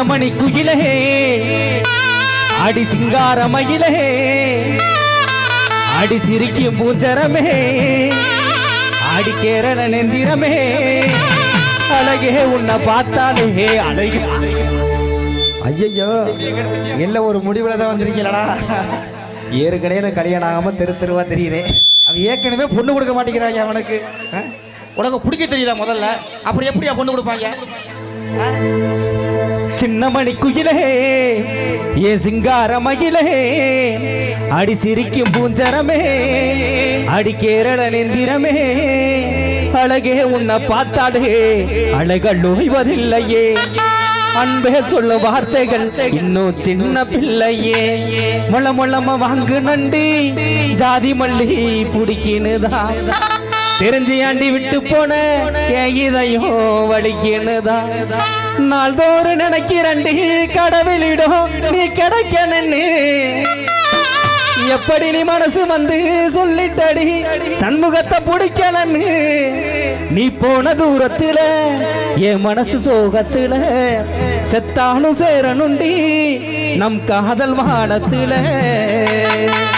சின்னமணி குயிலே அடி சிங்கார மயிலே அடி சிரிக்கும் பூஞ்சரமே. அடி கேரள நெந்திரமே. அழகே உன்னை பார்த்தாலே. அழகு ஐயையோ எல்லாம் ஒரு முடிவுல தான் வந்திருக்கீங்களா ஏற்கனவே கல்யாணம் ஆகாம தெரு தெருவா தெரியுறேன் அவன் ஏற்கனவே பொண்ணு கொடுக்க மாட்டேங்கிறாங்க அவனுக்கு? உனக்கு பிடிக்க தெரியல முதல்ல? அப்புறம் எப்படியா பொண்ணு கொடுப்பாங்க? சின்ன சின்னமணி குயிலே ஏ சிங்கார மயிலே அடி சிரிக்கும் பூஞ்சரமே அடி கேரள நெந்திரமே அழகே உன்னை பார்த்தாலே அழகள் ஓய்வதில்லையே. அன்பே சொல்ல வார்த்தைகள் இன்னும் சின்ன பிள்ளையே. முள முளம வாங்கு நண்டி ஜாதி மல்லி பிடிக்கினுதான் தெரிஞ்சு ஆண்டி விட்டு போன இதையும் இதயம் வலிக்கினுதான் நாள்தோறும் நினைக்கிறண்டி கடவுளிடம் நீ கிடைக்கணுன்னு எப்படி நீ மனசு வந்து சொல்லிட்டடி? சண்முகத்தை பிடிக்கலன்னு நீ போன தூரத்துல என் மனசு சோகத்துல செத்தாலும் சேரணுண்டி நம் காதல் வானத்துல.